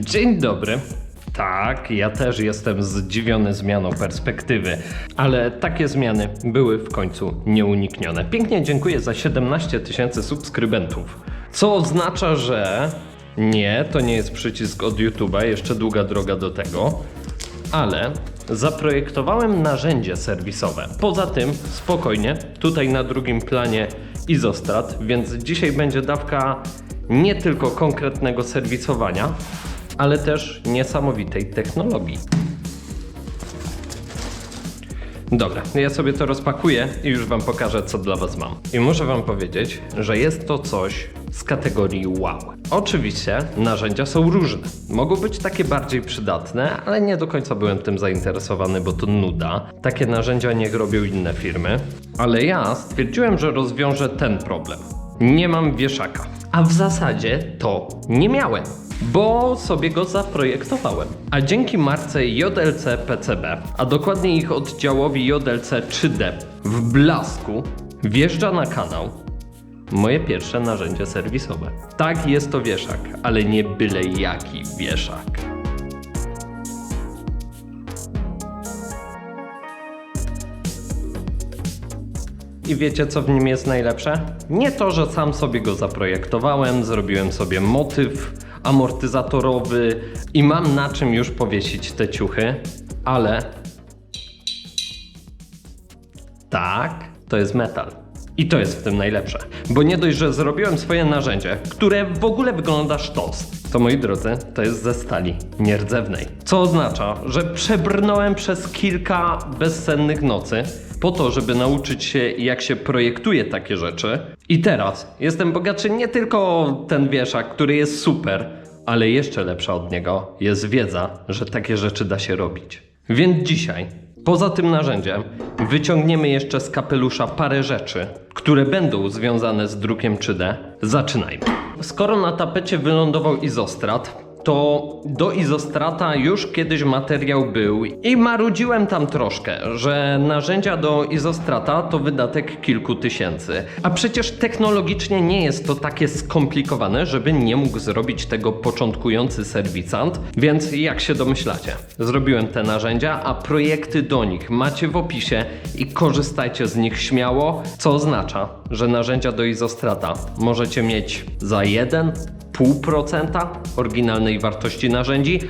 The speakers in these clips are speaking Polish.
Dzień dobry. Tak, ja też jestem zdziwiony zmianą perspektywy, ale takie zmiany były w końcu nieuniknione. Pięknie dziękuję za 17 tysięcy subskrybentów, co oznacza, że nie, to nie jest przycisk od YouTube'a, jeszcze długa droga do tego, ale zaprojektowałem narzędzie serwisowe. Poza tym, spokojnie, tutaj na drugim planie izostat, więc dzisiaj będzie dawka nie tylko konkretnego serwisowania, ale też niesamowitej technologii. Dobra, ja sobie to rozpakuję i już Wam pokażę, co dla Was mam. I muszę Wam powiedzieć, że jest to coś z kategorii wow. Oczywiście narzędzia są różne. Mogą być takie bardziej przydatne, ale nie do końca byłem tym zainteresowany, bo to nuda. Takie narzędzia niech robią inne firmy. Ale ja stwierdziłem, że rozwiążę ten problem. Nie mam wieszaka. A w zasadzie to nie miałem bo sobie go zaprojektowałem. A dzięki marce JLC PCB, a dokładnie ich oddziałowi JLC 3D w blasku, wjeżdża na kanał moje pierwsze narzędzie serwisowe. Tak, jest to wieszak, ale nie byle jaki wieszak. I wiecie, co w nim jest najlepsze? Nie to, że sam sobie go zaprojektowałem, zrobiłem sobie motyw amortyzatorowy i mam na czym już powiesić te ciuchy, ale tak, to jest metal. I to jest w tym najlepsze. Bo nie dość, że zrobiłem swoje narzędzie, które w ogóle wygląda sztos, to moi drodzy, to jest ze stali nierdzewnej. Co oznacza, że przebrnąłem przez kilka bezsennych nocy po to, żeby nauczyć się, jak się projektuje takie rzeczy. I teraz jestem bogatszy nie tylko ten wieszak, który jest super, ale jeszcze lepsza od niego jest wiedza, że takie rzeczy da się robić. Więc dzisiaj, poza tym narzędziem, wyciągniemy jeszcze z kapelusza parę rzeczy, które będą związane z drukiem 3D. Zaczynajmy. Skoro na tapecie wylądował izostrat, to do izostrata już kiedyś materiał był i marudziłem tam troszkę, że narzędzia do izostrata to wydatek kilku tysięcy. A przecież technologicznie nie jest to takie skomplikowane, żeby nie mógł zrobić tego początkujący serwisant, więc jak się domyślacie, zrobiłem te narzędzia, a projekty do nich macie w opisie i korzystajcie z nich śmiało, co oznacza, że narzędzia do izostrata możecie mieć za jeden 0,5% oryginalnej wartości narzędzi.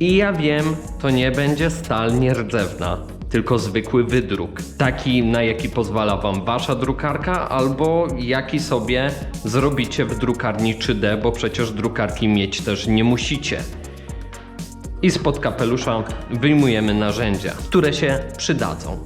I ja wiem, to nie będzie stal nierdzewna, tylko zwykły wydruk. Taki, na jaki pozwala Wam Wasza drukarka, albo jaki sobie zrobicie w drukarni 3D, bo przecież drukarki mieć też nie musicie. I spod kapelusza wyjmujemy narzędzia, które się przydadzą.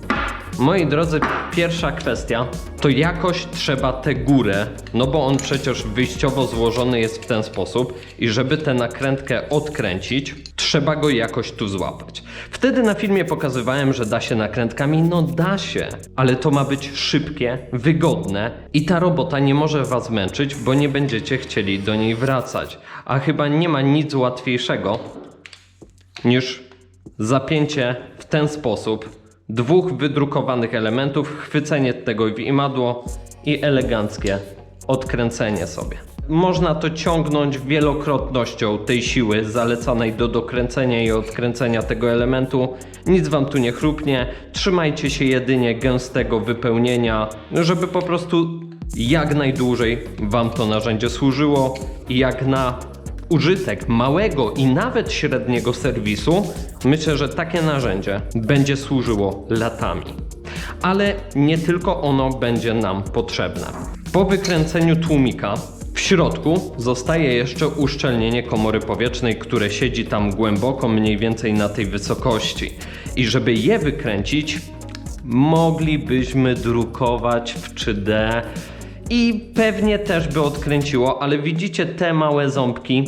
Moi drodzy, pierwsza kwestia to jakoś trzeba tę górę, no bo on przecież wyjściowo złożony jest w ten sposób i żeby tę nakrętkę odkręcić, trzeba go jakoś tu złapać. Wtedy na filmie pokazywałem, że da się nakrętkami, no da się, ale to ma być szybkie, wygodne i ta robota nie może was męczyć, bo nie będziecie chcieli do niej wracać. A chyba nie ma nic łatwiejszego niż zapięcie w ten sposób dwóch wydrukowanych elementów, chwycenie tego w imadło i eleganckie odkręcenie sobie. Można to ciągnąć wielokrotnością tej siły zalecanej do dokręcenia i odkręcenia tego elementu. Nic wam tu nie chrupnie. Trzymajcie się jedynie gęstego wypełnienia, żeby po prostu jak najdłużej wam to narzędzie służyło i jak na użytek małego i nawet średniego serwisu, myślę, że takie narzędzie będzie służyło latami. Ale nie tylko ono będzie nam potrzebne. Po wykręceniu tłumika w środku zostaje jeszcze uszczelnienie komory powietrznej, które siedzi tam głęboko, mniej więcej na tej wysokości. I żeby je wykręcić, moglibyśmy drukować w 3D i pewnie też by odkręciło, ale widzicie te małe ząbki?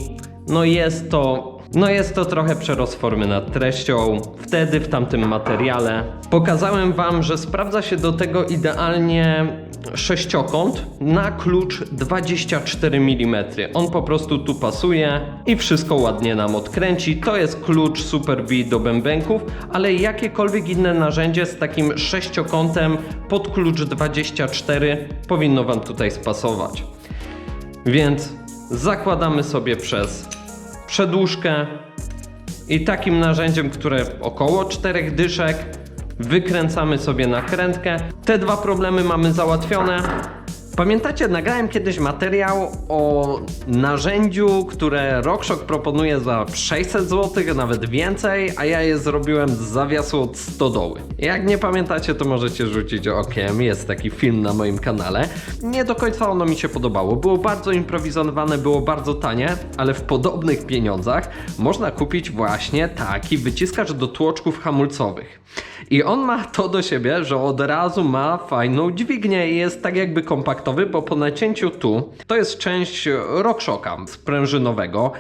No jest to no jest to trochę przerost formy nad treścią. Wtedy w tamtym materiale pokazałem wam, że sprawdza się do tego idealnie sześciokąt na klucz 24 mm. On po prostu tu pasuje i wszystko ładnie nam odkręci. To jest klucz Super V do bębenków, ale jakiekolwiek inne narzędzie z takim sześciokątem pod klucz 24 powinno wam tutaj spasować. Więc zakładamy sobie przez przedłużkę i takim narzędziem, które około czterech dyszek wykręcamy sobie nakrętkę. Te dwa problemy mamy załatwione. Pamiętacie, nagrałem kiedyś materiał o narzędziu, które RockShox proponuje za 600 zł, nawet więcej, a ja je zrobiłem z zawiasu od stodoły. Jak nie pamiętacie, to możecie rzucić okiem, jest taki film na moim kanale. Nie do końca ono mi się podobało, było bardzo improwizowane, było bardzo tanie, ale w podobnych pieniądzach można kupić właśnie taki wyciskacz do tłoczków hamulcowych. I on ma to do siebie, że od razu ma fajną dźwignię i jest tak jakby kompaktowy, bo po nacięciu tu to jest część RockShoxa sprężynowego.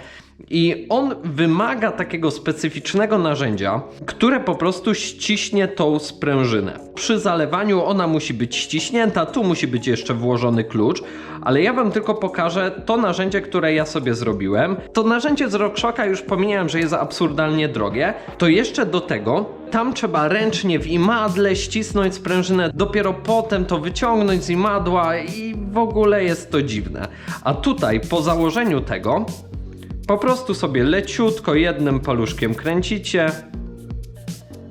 I on wymaga takiego specyficznego narzędzia, które po prostu ściśnie tą sprężynę. Przy zalewaniu ona musi być ściśnięta, tu musi być jeszcze włożony klucz, ale ja wam tylko pokażę to narzędzie, które ja sobie zrobiłem. To narzędzie z RockShoxa już pomijałem, że jest absurdalnie drogie. To jeszcze do tego tam trzeba ręcznie w imadle ścisnąć sprężynę, dopiero potem to wyciągnąć z imadła i w ogóle jest to dziwne. A tutaj po założeniu tego po prostu sobie leciutko jednym paluszkiem kręcicie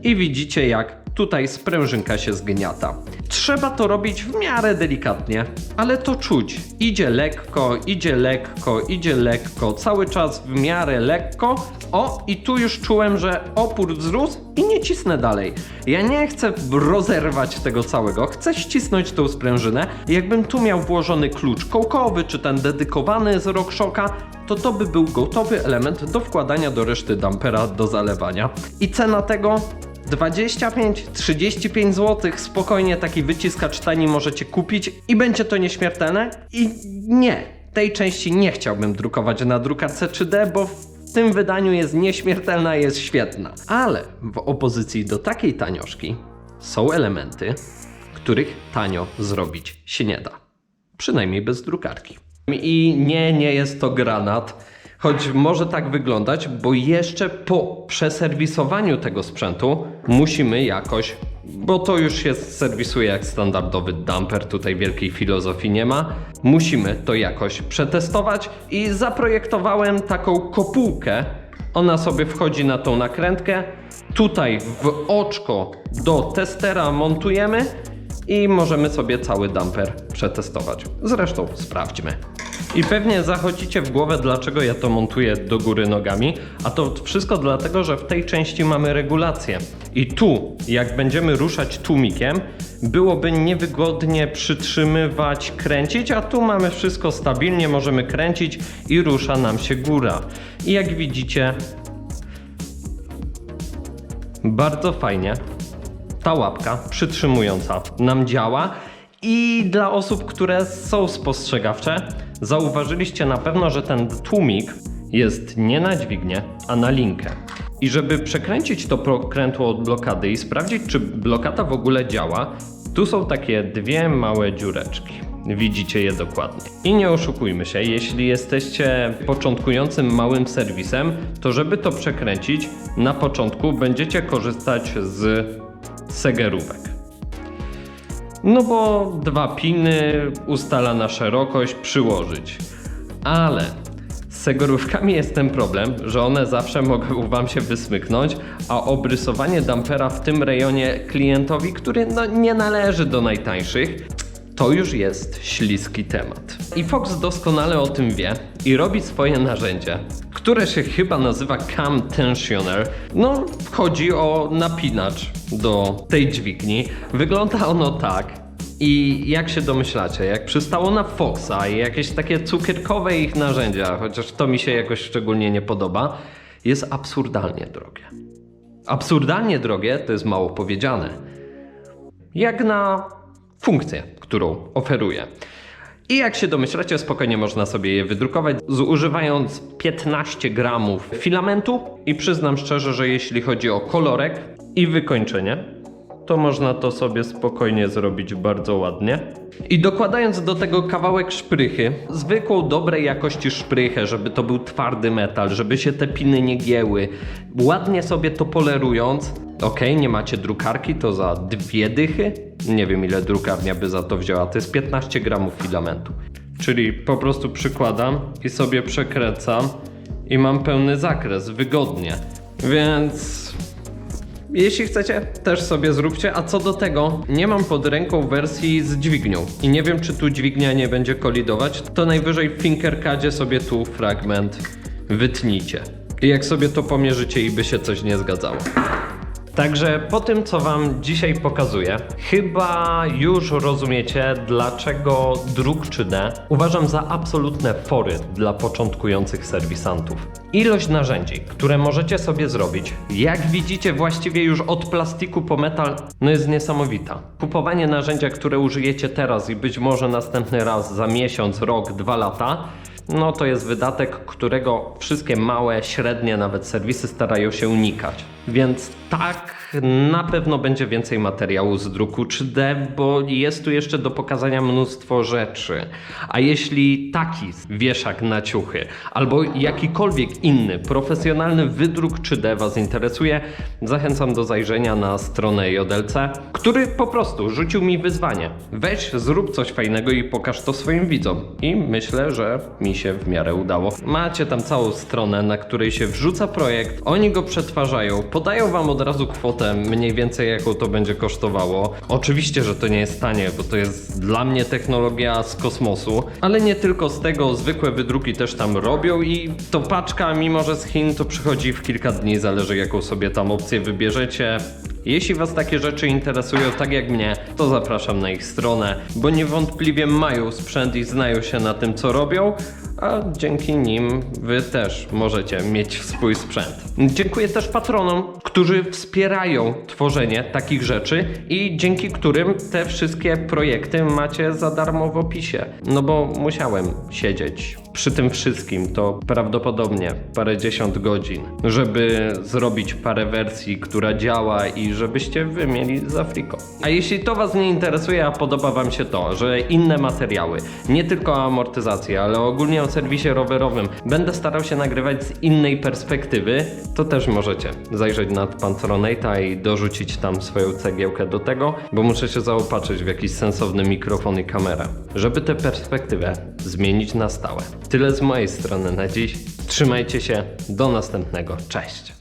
i widzicie jak tutaj sprężynka się zgniata. Trzeba to robić w miarę delikatnie, ale to czuć. Idzie lekko, idzie lekko, idzie lekko, cały czas w miarę lekko. O, i tu już czułem, że opór wzrósł i nie cisnę dalej. Ja nie chcę rozerwać tego całego, chcę ścisnąć tą sprężynę. Jakbym tu miał włożony klucz kołkowy, czy ten dedykowany z RockShoxa, to to by był gotowy element do wkładania do reszty dampera do zalewania. I cena tego 25-35 zł spokojnie taki wyciskacz tani możecie kupić i będzie to nieśmiertelne. I nie, tej części nie chciałbym drukować na drukarce 3D, bo w tym wydaniu jest nieśmiertelna, jest świetna. Ale w opozycji do takiej tanioszki są elementy, których tanio zrobić się nie da. Przynajmniej bez drukarki. I nie, nie jest to granat. Choć może tak wyglądać, bo jeszcze po przeserwisowaniu tego sprzętu musimy jakoś, bo to już się serwisuje jak standardowy dumper, tutaj wielkiej filozofii nie ma, musimy to jakoś przetestować i zaprojektowałem taką kopułkę. Ona sobie wchodzi na tą nakrętkę, tutaj w oczko do testera montujemy i możemy sobie cały dumper przetestować. Zresztą sprawdźmy. I pewnie zachodzicie w głowę, dlaczego ja to montuję do góry nogami, a to wszystko dlatego, że w tej części mamy regulację. I tu, jak będziemy ruszać tłumikiem, byłoby niewygodnie przytrzymywać, kręcić, a tu mamy wszystko stabilnie, możemy kręcić i rusza nam się góra. I jak widzicie, bardzo fajnie ta łapka przytrzymująca nam działa. I dla osób, które są spostrzegawcze, zauważyliście na pewno, że ten tłumik jest nie na dźwignię, a na linkę. I żeby przekręcić to prokrętło od blokady i sprawdzić, czy blokada w ogóle działa, tu są takie dwie małe dziureczki. Widzicie je dokładnie. I nie oszukujmy się, jeśli jesteście początkującym małym serwisem, to żeby to przekręcić, na początku będziecie korzystać z segerówek. No bo dwa piny ustala na szerokość przyłożyć. Ale z segerówkami jest ten problem, że one zawsze mogą wam się wysmyknąć, a obrysowanie dampera w tym rejonie klientowi, który no, nie należy do najtańszych, to już jest śliski temat. I Fox doskonale o tym wie i robi swoje narzędzie, które się chyba nazywa Cam Tensioner. No, chodzi o napinacz do tej dźwigni. Wygląda ono tak. I jak się domyślacie, jak przystało na Foxa i jakieś takie cukierkowe ich narzędzia, chociaż to mi się jakoś szczególnie nie podoba, jest absurdalnie drogie. Absurdalnie drogie to jest mało powiedziane jak na funkcję, którą oferuje. I jak się domyślacie, spokojnie można sobie je wydrukować, zużywając 15 gramów filamentu. I przyznam szczerze, że jeśli chodzi o kolorek i wykończenie, to można to sobie spokojnie zrobić bardzo ładnie. I dokładając do tego kawałek szprychy, zwykłą dobrej jakości szprychę, żeby to był twardy metal, żeby się te piny nie gięły, ładnie sobie to polerując, ok, nie macie drukarki, to za dwie dychy, nie wiem ile drukarnia by za to wzięła, to jest 15 gramów filamentu. Czyli po prostu przykładam i sobie przekręcam i mam pełny zakres, wygodnie. Więc jeśli chcecie, też sobie zróbcie. A co do tego, nie mam pod ręką wersji z dźwignią. I nie wiem, czy tu dźwignia nie będzie kolidować. To najwyżej w Fingercadzie sobie tu fragment wytnijcie. I jak sobie to pomierzycie i by się coś nie zgadzało. Także po tym, co Wam dzisiaj pokazuję, chyba już rozumiecie, dlaczego druk 3D uważam za absolutne fory dla początkujących serwisantów. Ilość narzędzi, które możecie sobie zrobić, jak widzicie właściwie już od plastiku po metal, no jest niesamowita. Kupowanie narzędzia, które użyjecie teraz i być może następny raz za miesiąc, rok, dwa lata, no to jest wydatek, którego wszystkie małe, średnie nawet serwisy starają się unikać. Więc tak, na pewno będzie więcej materiału z druku 3D, bo jest tu jeszcze do pokazania mnóstwo rzeczy. A jeśli taki wieszak na ciuchy albo jakikolwiek inny profesjonalny wydruk 3D Was interesuje, zachęcam do zajrzenia na stronę JLC, który po prostu rzucił mi wyzwanie. Weź, zrób coś fajnego i pokaż to swoim widzom. I myślę, że mi się w miarę udało. Macie tam całą stronę, na której się wrzuca projekt, oni go przetwarzają, podają Wam od razu kwotę mniej więcej jaką to będzie kosztowało. Oczywiście, że to nie jest tanie, bo to jest dla mnie technologia z kosmosu, ale nie tylko z tego, zwykłe wydruki też tam robią i to paczka, mimo że z Chin, to przychodzi w kilka dni, zależy jaką sobie tam opcję wybierzecie. Jeśli Was takie rzeczy interesują, tak jak mnie, to zapraszam na ich stronę, bo niewątpliwie mają sprzęt i znają się na tym, co robią, a dzięki nim Wy też możecie mieć swój sprzęt. Dziękuję też patronom, którzy wspierają tworzenie takich rzeczy i dzięki którym te wszystkie projekty macie za darmo w opisie. No bo musiałem siedzieć przy tym wszystkim, to prawdopodobnie parę dziesiąt godzin, żeby zrobić parę wersji, która działa i żebyście wy mieli za friko. A jeśli to Was nie interesuje, a podoba Wam się to, że inne materiały, nie tylko o amortyzacji, ale ogólnie o serwisie rowerowym, będę starał się nagrywać z innej perspektywy, to też możecie zajrzeć na Pantronate'a i dorzucić tam swoją cegiełkę do tego, bo muszę się zaopatrzyć w jakiś sensowny mikrofon i kamerę, żeby tę perspektywę zmienić na stałe. Tyle z mojej strony na dziś. Trzymajcie się, do następnego. Cześć!